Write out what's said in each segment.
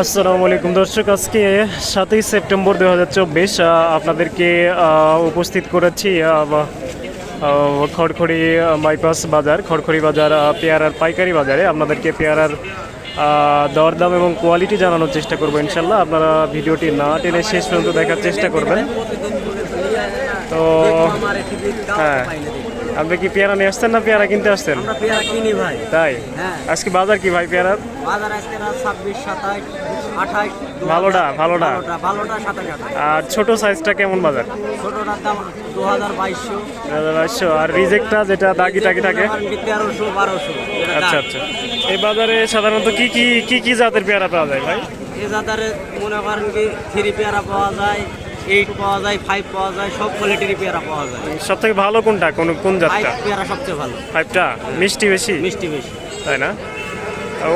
আসসালামু আলাইকুম। দর্শক, আজকে সাতই সেপ্টেম্বর দু হাজার চব্বিশ আপনাদেরকে উপস্থিত করেছি খড়খড়ি বাইপাস বাজার, খড়খড়ি বাজার পেয়ারার পাইকারি বাজারে। আপনাদেরকে পেয়ারার দরদাম এবং কোয়ালিটি জানানোর চেষ্টা করব ইনশাল্লাহ। আপনারা ভিডিওটি না টেনে শেষ পর্যন্ত দেখার চেষ্টা করবেন। তো হ্যাঁ। আপনি কি পেয়ারা নিয়ে আসছেন না পেয়ারা কিনতে আসছেন? আমরা পেয়ারা কিনি ভাই। তাই? হ্যাঁ। আজকে বাজার কি ভাই পেয়ারার? বাজার আজকে রাত ছাব্বিশ সাতাশ আঠাশ ভালোটা, ভালোটা। ভালোটা ভালোটা সাতাশ আঠাশ। আর ছোট সাইজটা কেমন বাজার? ছোটটার দাম দু হাজার বাইশশো। আড়াইশো আর রিজেক্টটা যেটা দাগি টাগি থাকে? তেরোশো বারোশো আচ্ছা আচ্ছা। এই বাজারে সাধারণত কি কি কি কি জাতের পেয়ারা পাওয়া যায় ভাই? এ যাদের মনে করেন কি থ্রি পেয়ারা পাওয়া যায় এইট পাওয়া যায় ফাইভ পাওয়া যায় সব কোয়ালিটির পেয়ারা পাওয়া যায়। সব থেকে ভালো কোনটা? কোন কোন ফাইভ জাতটা পেয়ারা সবচেয়ে ভালো। ফাইভটা মিষ্টি বেশি? মিষ্টি বেশি। তাই না?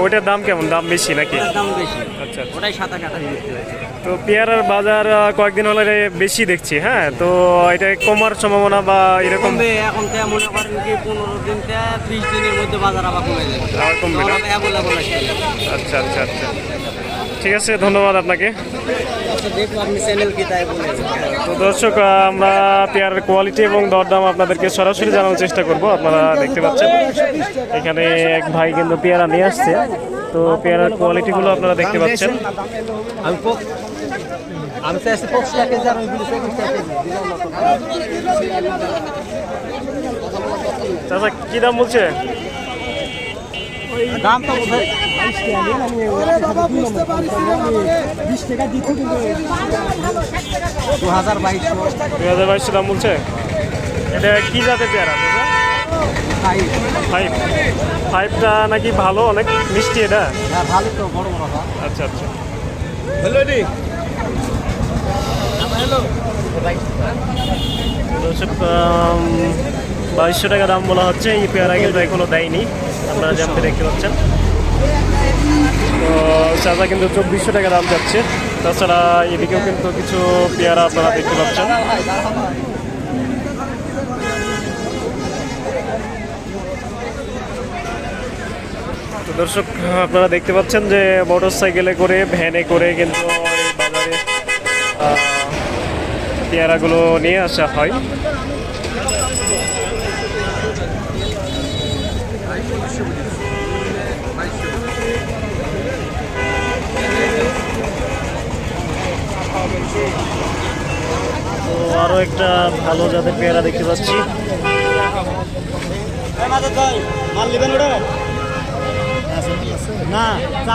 ওইটার দাম কেমন? দাম বেশি নাকি? দাম বেশি। আচ্ছা আচ্ছা। ওটাই সাতাশ আঠাশ বিক্রি হয়েছে। তো পেয়ারার বাজার কয়েকদিন হলে বেশি দেখছি হ্যাঁ? তো এটা কমার সম্ভাবনা বা এরকম এখন তো মনে করেন কি পনেরো দিন থেকে বিশ দিনের মধ্যে বাজার আবার কমে যাবে। আবার কমবে না? আচ্ছা আচ্ছা আচ্ছা। ঠিক আছে, ধন্যবাদ আপনাকে। কি তো দর্শক, আমরা পেয়ারের কোয়ালিটি এবং দরদাম আপনাদেরকে সরাসরি জানানোর চেষ্টা করব। আপনারা দেখতে পাচ্ছেন, এখানে এক ভাই কিন্তু পেয়ারা নিয়ে আসছে। তো পেয়ারার কোয়ালিটিগুলো আপনারা দেখতে পাচ্ছেন। চাচা, কি দাম বলছে? দাম তো বোধহয় দু হাজার বাইশশো। দুই হাজার বাইশশো দাম বলছে? এটা কি জাতের পেয়ারা? ফাইভ ফাইভটা নাকি ভালো অনেক মিষ্টি এটা? হ্যাঁ ভালো তো বড় বড় আচ্ছা আচ্ছা। দর্শক বাইশশো টাকা দাম বলা হচ্ছে। এই পেয়ারা কিন্তু এখনও দেয়নি। আপনারা যেমন দেখতে পাচ্ছেন। তো চাচা কিন্তু চব্বিশশো টাকা দাম যাচ্ছে। তাছাড়া এদিকেও কিন্তু কিছু পেয়ারা আপনারা দেখতে পাচ্ছেন। তো দর্শক আপনারা দেখতে পাচ্ছেন যে মোটর সাইকেলে করে ভ্যানে করে কিন্তু বাজারে পেয়ারাগুলো নিয়ে আসা হয়। তো আরও একটা ভালো জাতের পেয়ারা দেখতে পাচ্ছি। না চা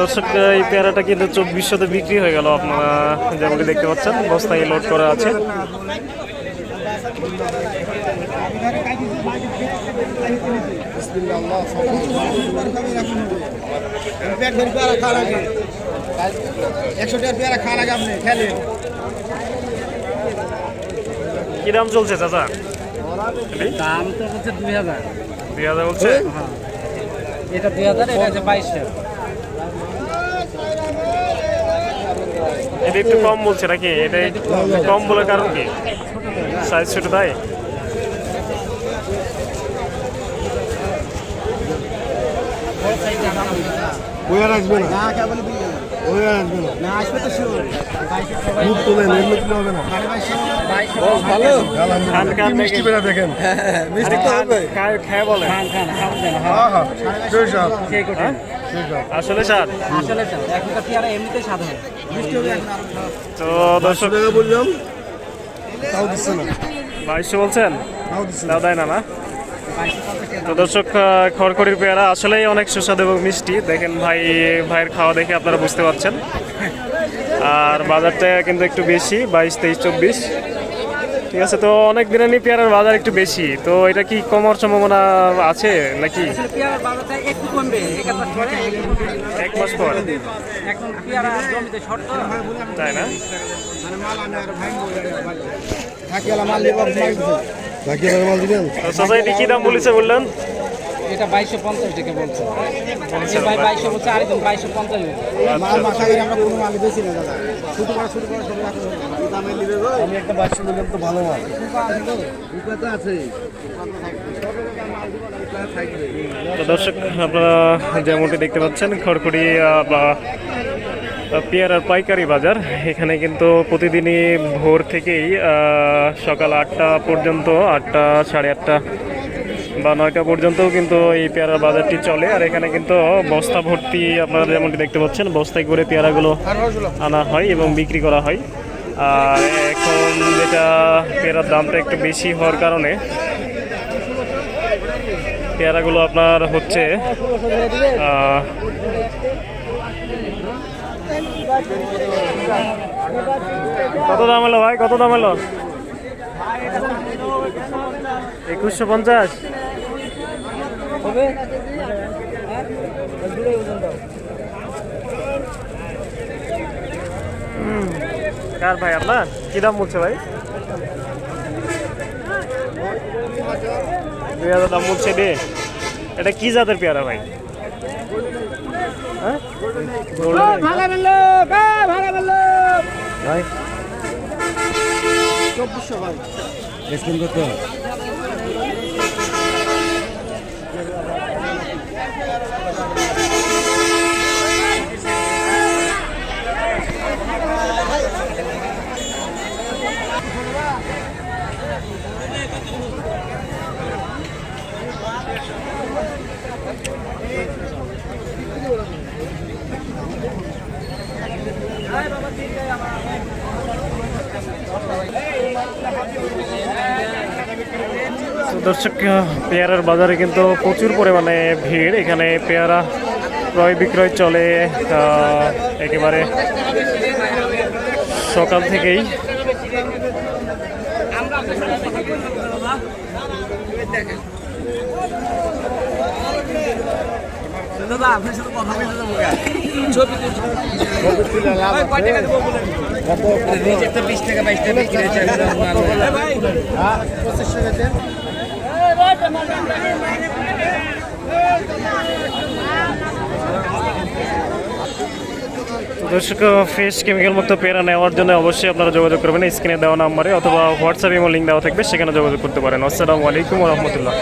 দর্শক এই পেয়ারাটা কিন্তু চব্বিশশোতে বিক্রি হয়ে গেল আপনারা যেমনটি দেখতে পাচ্ছেন বস্তায় লোড করা আছে। একশো টাকা পেয়ারা খাওয়া লাগে আপনি খেলে কি দাম চলছে চাচা? দাম তো হচ্ছে দুই হাজার। দুই হাজার বলছে? এটা দুই হাজার এটা হচ্ছে বাইশশো এটা একটু কম বলছে নাকি? এটা একটু কম বলার কারণ কি? সাইজ ছোট তাই? বইয়া রাখবে না। তো হবে পেড়া দেখেন। বলে হ্যাঁ হ্যাঁ আসলে স্যার তো দর্শক বললাম। তাও দিচ্ছে না। বাইশশো বলছেন? তাও তাও দেয় না না? তো দর্শক খড়খড়ির পেয়ারা আসলেই অনেক সুস্বাদু এবং মিষ্টি। দেখেন ভাই ভাইয়ের খাওয়া দেখে আপনারা বুঝতে পারছেন। আর বাজারটা কিন্তু একটু বেশি বাইশ তেইশ চব্বিশ। ঠিক আছে তো অনেক দিনেরই পেয়ারার বাজার একটু বেশি। তো এটা কি কমার সম্ভাবনা আছে নাকি? আসলে পেয়ারার বাজারটা একটু কমবে এক মাস পরে এক মাস পর। এখন পেয়ারা জমিতে তাই না? থাকিয়ালা মাল মাল কি দাম বলেছে বললেন? এটা বাইশশো পঞ্চাশ টাকা বলছে। যে ভাই বাইশশো বলছে আরেকজন বাইশশো পঞ্চাশ মাল মাথা করে আমরা কোনো মাল বেশি না দাদা। শুধু করে শুরু করে সব দামে নিবে গো আমি একটা নিলাম তো ভালো মাল। আছে। তো দর্শক আপনারা যেমনটি দেখতে পাচ্ছেন খড়খড়ি বা পেয়ারার পাইকারি বাজার। এখানে কিন্তু প্রতিদিনই ভোর থেকেই সকাল আটটা পর্যন্ত, আটটা, সাড়ে আটটা বা নয়টা পর্যন্তও কিন্তু এই পেয়ারার বাজারটি চলে। আর এখানে কিন্তু বস্তা ভর্তি আপনারা যেমনটি দেখতে পাচ্ছেন, বস্তায় করে পেয়ারাগুলো আনা হয় এবং বিক্রি করা হয়। আর এখন যেটা পেয়ারার দামটা একটু বেশি হওয়ার কারণে পেয়ারাগুলো আপনার হচ্ছে কত দাম হলো ভাই? কত দাম হলো? একুশশো পঞ্চাশ। কার ভাই আপনার? কি দাম বলছে ভাই? দুই হাজার দাম বলছে এটা কি জাতের পেয়ারা? ভাই? চব্বিশশো ভাই ডিসকাউন্ট দর্শক পেয়ারার বাজারে কিন্তু প্রচুর পরিমাণে ভিড়। এখানে পেয়ারা ক্রয় বিক্রয় চলে একেবারে সকাল থেকেই। দাদা আপনার সাথে কথা বলতে যাব ছবি তো বিশ টাকা বাইশ টাকা বিক্রি হয়েছে পঁচিশশো গেছে তো দর্শক ফ্রেশ কেমিক্যাল মুক্ত পেরা নেওয়ার জন্য অবশ্যই আপনারা যোগাযোগ করবেন। স্ক্রিনে দেওয়া নাম্বারে অথবা হোয়াটসঅ্যাপ ইমো লিঙ্ক দেওয়া থাকবে, সেখানে যোগাযোগ করতে পারেন। আসসালামু আলাইকুম রহমতুল্লাহ।